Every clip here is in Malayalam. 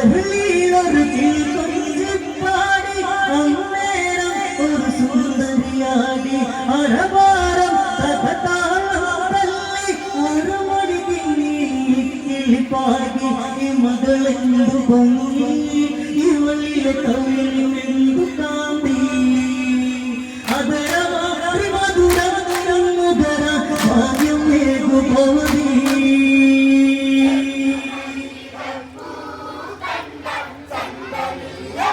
അരുളിയിലൊരു കിളിക്കൊഞ്ചിപ്പാടി അന്നേരം ഒരു സുന്ദരിയാടി അരവാരം തകതാളം ഒരു മണി കിങ്ങി കിളിപ്പാടി മകളെന്തു പൊങ്ങി ഇവളിലെ കവിളിലെന്തു കാന്തി. അതരമാറി മധുരം ഭാഗ്യം മേഘുഭവതി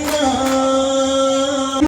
Thank.